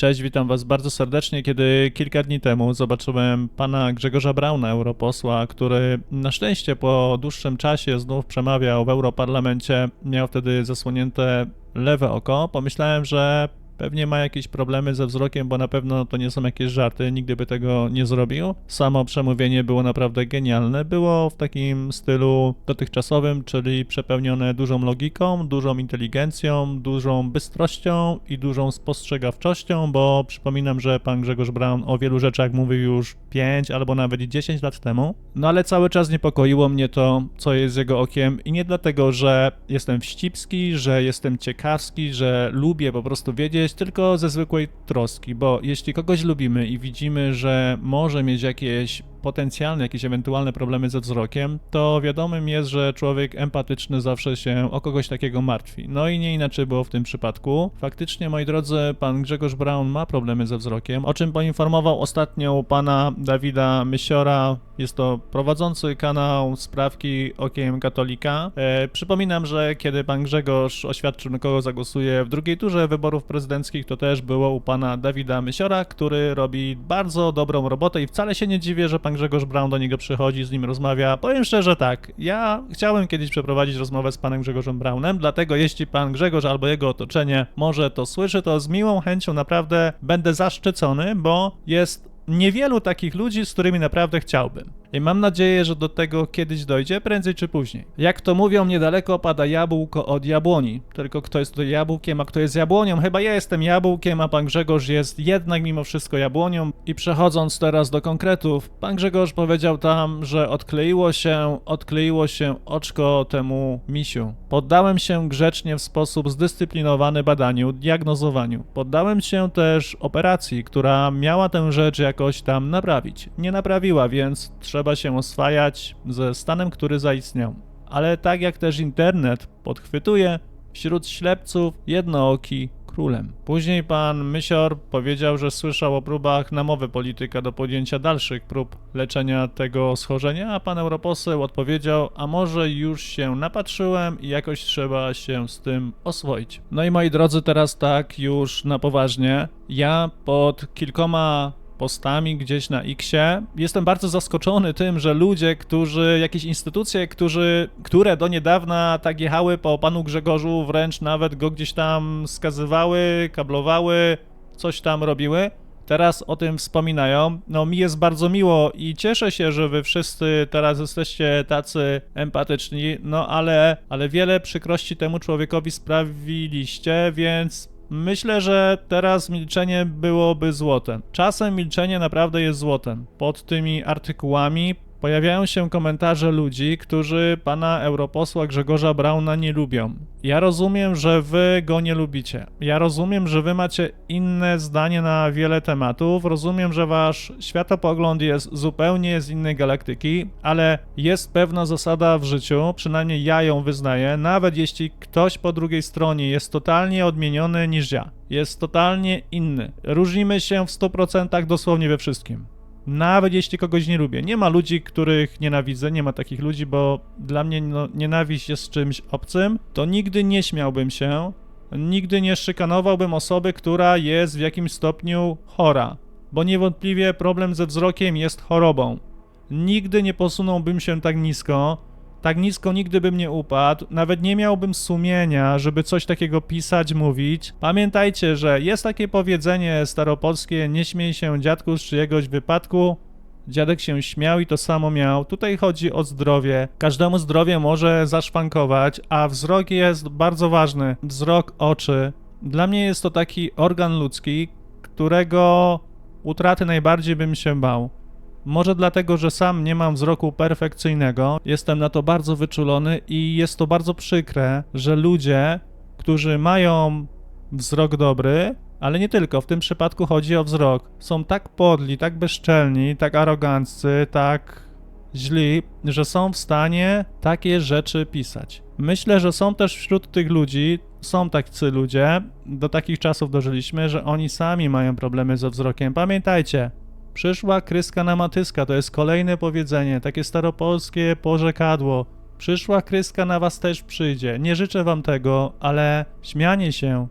Cześć, witam Was bardzo serdecznie. Kiedy kilka dni temu zobaczyłem pana Grzegorza Brauna, europosła, który na szczęście po dłuższym czasie znów przemawiał w Europarlamencie, miał wtedy zasłonięte lewe oko, pomyślałem, że pewnie ma jakieś problemy ze wzrokiem, bo na pewno to nie są jakieś żarty, nigdy by tego nie zrobił. Samo przemówienie było naprawdę genialne. Było w takim stylu dotychczasowym, czyli przepełnione dużą logiką, dużą inteligencją, dużą bystrością i dużą spostrzegawczością, bo przypominam, że pan Grzegorz Braun o wielu rzeczach mówił już 5 albo nawet 10 lat temu. No ale cały czas niepokoiło mnie to, co jest z jego okiem i nie dlatego, że jestem wścibski, że jestem ciekawski, że lubię po prostu wiedzieć, tylko ze zwykłej troski, bo jeśli kogoś lubimy i widzimy, że może mieć jakieś potencjalne, jakieś ewentualne problemy ze wzrokiem, to wiadomym jest, że człowiek empatyczny zawsze się o kogoś takiego martwi. No i nie inaczej było w tym przypadku. Faktycznie, moi drodzy, pan Grzegorz Braun ma problemy ze wzrokiem, o czym poinformował ostatnio pana Dawida Mysiora. Jest to prowadzący kanał Sprawki Okiem Katolika. E, przypominam, że kiedy pan Grzegorz oświadczył, na kogo zagłosuje w drugiej turze wyborów prezydenckich, to też było u pana Dawida Mysiora, który robi bardzo dobrą robotę i wcale się nie dziwię, że pan Grzegorz Braun do niego przychodzi, z nim rozmawia. Powiem szczerze tak, ja chciałem kiedyś przeprowadzić rozmowę z panem Grzegorzem Braunem, dlatego jeśli pan Grzegorz albo jego otoczenie może to słyszy, to z miłą chęcią naprawdę będę zaszczycony, bo jest niewielu takich ludzi, z którymi naprawdę chciałbym. I mam nadzieję, że do tego kiedyś dojdzie, prędzej czy później. Jak to mówią, niedaleko pada jabłko od jabłoni. Tylko kto jest tutaj jabłkiem, a kto jest jabłonią? Chyba ja jestem jabłkiem, a pan Grzegorz jest jednak mimo wszystko jabłonią. I przechodząc teraz do konkretów, pan Grzegorz powiedział tam, że odkleiło się, odkleiło się oczko temu misiu. Poddałem się grzecznie w sposób zdyscyplinowany badaniu, diagnozowaniu. Poddałem się też operacji, która miała tę rzecz jakoś tam naprawić. Nie naprawiła, więc trzeba trzeba się oswajać ze stanem, który zaistniał. Ale tak jak też internet podchwytuje, wśród ślepców jednooki królem. Później pan Mysior powiedział, że słyszał o próbach namowy polityka do podjęcia dalszych prób leczenia tego schorzenia, a pan europoseł odpowiedział, a może już się napatrzyłem i jakoś trzeba się z tym oswoić. No i moi drodzy, teraz tak już na poważnie. Ja pod kilkoma postami gdzieś na Xie. Jestem bardzo zaskoczony tym, że ludzie, którzy, jakieś instytucje, którzy, które do niedawna tak jechały po panu Grzegorzu, wręcz nawet go gdzieś tam skazywały, kablowały, coś tam robiły, teraz o tym wspominają. No mi jest bardzo miło i cieszę się, że wy wszyscy teraz jesteście tacy empatyczni, no ale, ale wiele przykrości temu człowiekowi sprawiliście, więc Myślę, że teraz milczenie byłoby złotem. Czasem milczenie naprawdę jest złotem. Pod tymi artykułami pojawiają się komentarze ludzi, którzy pana europosła Grzegorza Brauna nie lubią. Ja rozumiem, że wy go nie lubicie. Ja rozumiem, że wy macie inne zdanie na wiele tematów. Rozumiem, że wasz światopogląd jest zupełnie z innej galaktyki, ale jest pewna zasada w życiu, przynajmniej ja ją wyznaję, nawet jeśli ktoś po drugiej stronie jest totalnie odmieniony niż ja. Jest totalnie inny. Różnimy się w 100% dosłownie we wszystkim. Nawet jeśli kogoś nie lubię. Nie ma ludzi, których nienawidzę, nie ma takich ludzi, bo dla mnie no, nienawiść jest czymś obcym. To nigdy nie śmiałbym się, nigdy nie szykanowałbym osoby, która jest w jakimś stopniu chora, bo niewątpliwie problem ze wzrokiem jest chorobą. Nigdy nie posunąłbym się tak nisko, tak nisko nigdy bym nie upadł, nawet nie miałbym sumienia, żeby coś takiego pisać, mówić. Pamiętajcie, że jest takie powiedzenie staropolskie, nie śmiej się dziadku z czyjegoś wypadku, Dziadek się śmiał i to samo miał. Tutaj chodzi o zdrowie. Każdemu zdrowie może zaszwankować, a wzrok jest bardzo ważny. Wzrok oczy. Dla mnie jest to taki organ ludzki, którego utraty najbardziej bym się bał. Może dlatego, że sam nie mam wzroku perfekcyjnego, jestem na to bardzo wyczulony i jest to bardzo przykre, że ludzie, którzy mają wzrok dobry, ale nie tylko, w tym przypadku chodzi o wzrok, są tak podli, tak bezczelni, tak aroganccy, tak źli, że są w stanie takie rzeczy pisać. Myślę, że są też wśród tych ludzi, są tacy ludzie, do takich czasów dożyliśmy, że oni sami mają problemy ze wzrokiem. Pamiętajcie, Przyszła kryska na matyska, to jest kolejne powiedzenie, takie staropolskie porzekadło. Przyszła kryska na was też przyjdzie. Nie życzę wam tego, ale śmianie się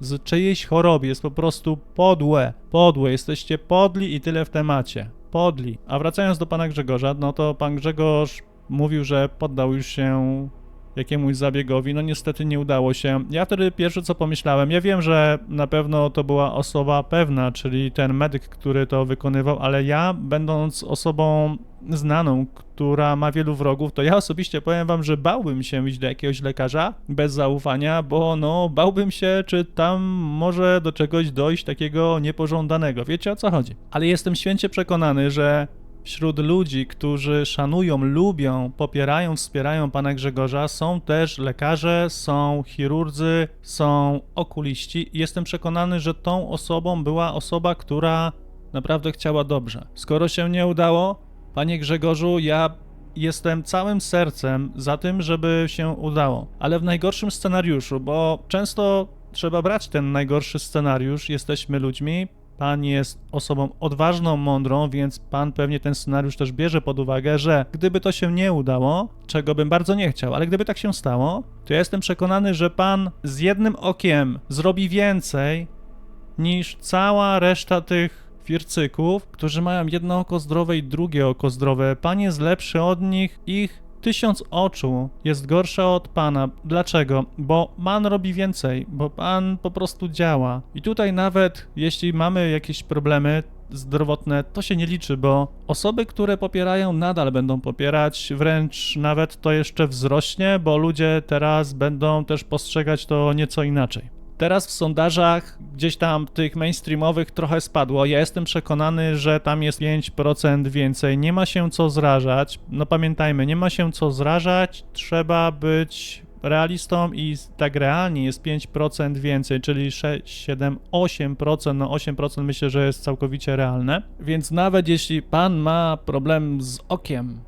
z czyjejś choroby jest po prostu podłe. Podłe, jesteście podli i tyle w temacie. Podli. A wracając do pana Grzegorza, no to pan Grzegorz mówił, że poddał już się jakiemuś zabiegowi. No niestety nie udało się. Ja wtedy pierwsze co pomyślałem, ja wiem, że na pewno to była osoba pewna, czyli ten medyk, który to wykonywał, ale ja będąc osobą znaną, która ma wielu wrogów, to ja osobiście powiem wam, że bałbym się iść do jakiegoś lekarza bez zaufania, bo no bałbym się, czy tam może do czegoś dojść takiego niepożądanego. Wiecie o co chodzi? Ale jestem święcie przekonany, że Wśród ludzi, którzy szanują, lubią, popierają, wspierają pana Grzegorza, są też lekarze, są chirurdzy, są okuliści. Jestem przekonany, że tą osobą była osoba, która naprawdę chciała dobrze. Skoro się nie udało, panie Grzegorzu, ja jestem całym sercem za tym, żeby się udało. Ale w najgorszym scenariuszu, bo często trzeba brać ten najgorszy scenariusz, jesteśmy ludźmi, Pan jest osobą odważną, mądrą, więc pan pewnie ten scenariusz też bierze pod uwagę, że gdyby to się nie udało, czego bym bardzo nie chciał, ale gdyby tak się stało, to ja jestem przekonany, że pan z jednym okiem zrobi więcej niż cała reszta tych fircyków, którzy mają jedno oko zdrowe i drugie oko zdrowe. Pan jest lepszy od nich, ich tysiąc oczu jest gorsza od Pana. Dlaczego? Bo Pan robi więcej, bo Pan po prostu działa. I tutaj nawet jeśli mamy jakieś problemy, zdrowotne, to się nie liczy, bo osoby, które popierają, nadal będą popierać, wręcz nawet to jeszcze wzrośnie, bo ludzie teraz będą też postrzegać to nieco inaczej. Teraz w sondażach gdzieś tam tych mainstreamowych trochę spadło. Ja jestem przekonany, że tam jest 5% więcej. Nie ma się co zrażać. No pamiętajmy, nie ma się co zrażać. Trzeba być realistą i tak realnie jest 5% więcej, czyli 6, 7, 8%, no 8% myślę, że jest całkowicie realne. Więc nawet jeśli pan ma problem z okiem,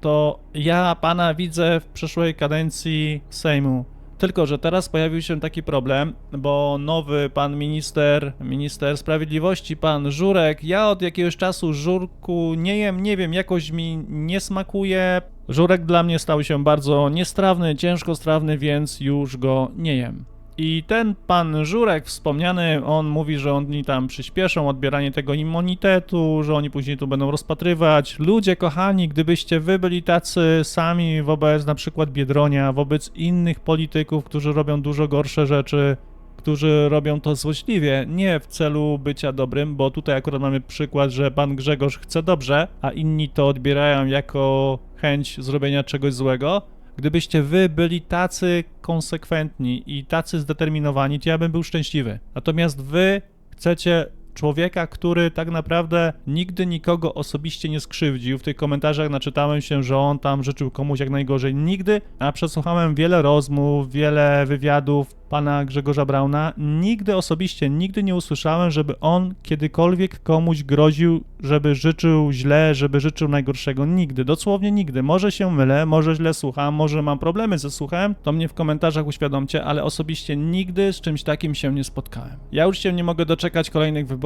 to ja pana widzę w przyszłej kadencji Sejmu. Tylko, że teraz pojawił się taki problem, bo nowy pan minister, minister sprawiedliwości, pan Żurek, ja od jakiegoś czasu żurku nie jem, nie wiem, jakoś mi nie smakuje. Żurek dla mnie stał się bardzo niestrawny, ciężko strawny, więc już go nie jem. I ten pan Żurek wspomniany, on mówi, że oni tam przyspieszą odbieranie tego immunitetu, że oni później tu będą rozpatrywać. Ludzie kochani, gdybyście wy byli tacy sami wobec na przykład Biedronia, wobec innych polityków, którzy robią dużo gorsze rzeczy, którzy robią to złośliwie, nie w celu bycia dobrym, bo tutaj akurat mamy przykład, że pan Grzegorz chce dobrze, a inni to odbierają jako chęć zrobienia czegoś złego, Gdybyście wy byli tacy konsekwentni i tacy zdeterminowani, to ja bym był szczęśliwy. Natomiast wy chcecie człowieka, który tak naprawdę nigdy nikogo osobiście nie skrzywdził. W tych komentarzach naczytałem się, że on tam życzył komuś jak najgorzej. Nigdy, a przesłuchałem wiele rozmów, wiele wywiadów pana Grzegorza Brauna. Nigdy osobiście, nigdy nie usłyszałem, żeby on kiedykolwiek komuś groził, żeby życzył źle, żeby życzył najgorszego. Nigdy, dosłownie nigdy. Może się mylę, może źle słucham, może mam problemy ze słuchem, to mnie w komentarzach uświadomcie, ale osobiście nigdy z czymś takim się nie spotkałem. Ja już się nie mogę doczekać kolejnych wyborów.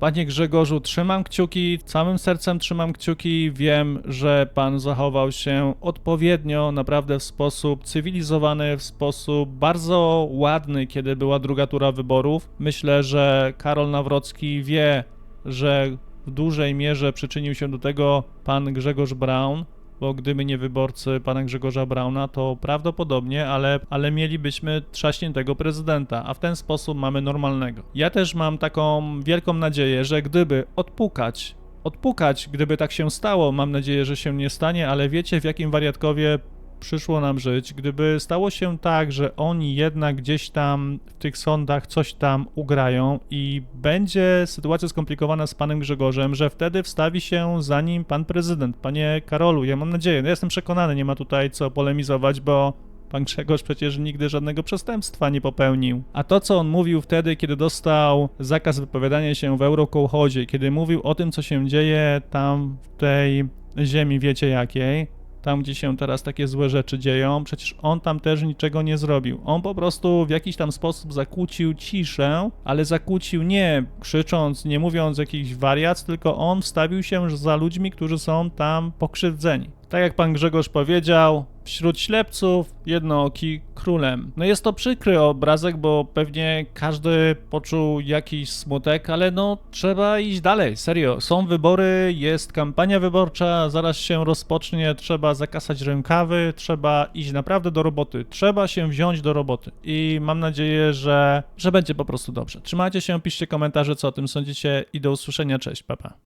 Panie Grzegorzu, trzymam kciuki, całym sercem trzymam kciuki. Wiem, że pan zachował się odpowiednio, naprawdę w sposób cywilizowany, w sposób bardzo ładny, kiedy była druga tura wyborów. Myślę, że Karol Nawrocki wie, że w dużej mierze przyczynił się do tego pan Grzegorz Braun, bo gdyby nie wyborcy pana Grzegorza Brauna, to prawdopodobnie, ale, ale mielibyśmy trzaśniętego prezydenta, a w ten sposób mamy normalnego. Ja też mam taką wielką nadzieję, że gdyby odpukać odpukać, gdyby tak się stało. Mam nadzieję, że się nie stanie, ale wiecie w jakim wariatkowie przyszło nam żyć, gdyby stało się tak, że oni jednak gdzieś tam w tych sądach coś tam ugrają i będzie sytuacja skomplikowana z panem Grzegorzem, że wtedy wstawi się za nim pan prezydent. Panie Karolu, ja mam nadzieję, no jestem przekonany, nie ma tutaj co polemizować, bo Pan Grzegorz przecież nigdy żadnego przestępstwa nie popełnił. A to, co on mówił wtedy, kiedy dostał zakaz wypowiadania się w Eurokołchodzie, kiedy mówił o tym, co się dzieje tam w tej ziemi, wiecie jakiej, tam gdzie się teraz takie złe rzeczy dzieją, przecież on tam też niczego nie zrobił. On po prostu w jakiś tam sposób zakłócił ciszę, ale zakłócił nie krzycząc, nie mówiąc jakichś wariac, tylko on wstawił się za ludźmi, którzy są tam pokrzywdzeni. Tak jak pan Grzegorz powiedział, wśród ślepców jednooki królem. No jest to przykry obrazek, bo pewnie każdy poczuł jakiś smutek, ale no trzeba iść dalej, serio. Są wybory, jest kampania wyborcza, zaraz się rozpocznie, trzeba zakasać rękawy, trzeba iść naprawdę do roboty. Trzeba się wziąć do roboty i mam nadzieję, że, że będzie po prostu dobrze. Trzymajcie się, piszcie komentarze, co o tym sądzicie i do usłyszenia. Cześć, papa.